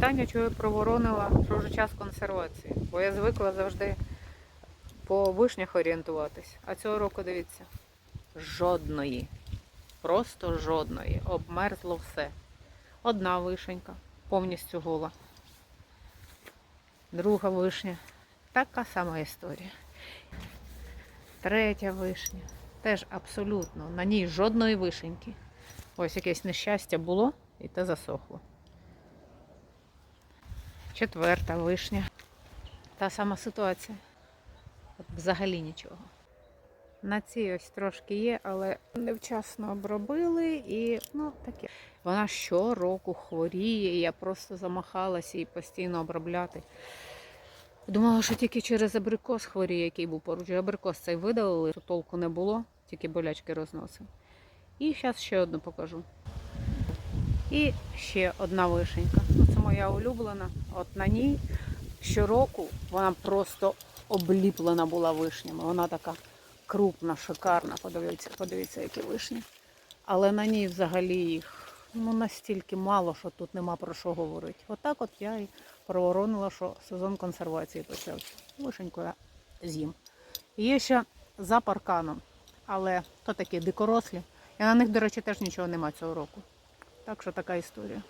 питання, чого я проворонила, вже час консервації. Бо я звикла завжди по вишнях орієнтуватись. А цього року, дивіться, жодної. Просто жодної. Обмерзло все. Одна вишенька, повністю гола. Друга вишня. Така сама історія. Третя вишня. Теж абсолютно. На ній жодної вишеньки. Ось якесь нещастя було і те засохло. Четверта вишня. Та сама ситуація. От взагалі нічого. На цій ось трошки є, але невчасно обробили і ну таке. Вона щороку хворіє, я просто замахалася її постійно обробляти. Думала, що тільки через абрикос хворіє, який був поруч. Абрикос цей видалили, то толку не було, тільки болячки розносив. І зараз ще одну покажу. І ще одна вишенька. Моя улюблена. От на ній щороку вона просто обліплена була вишнями. Вона така крупна, шикарна. Подивіться, подивіться, які вишні. Але на ній взагалі їх ну, настільки мало, що тут нема про що говорити. Отак от я і проворонила, що сезон консервації почався. Вишеньку я з'їм. Є ще за парканом, але то такі дикорослі. І на них, до речі, теж нічого нема цього року. Так що така історія.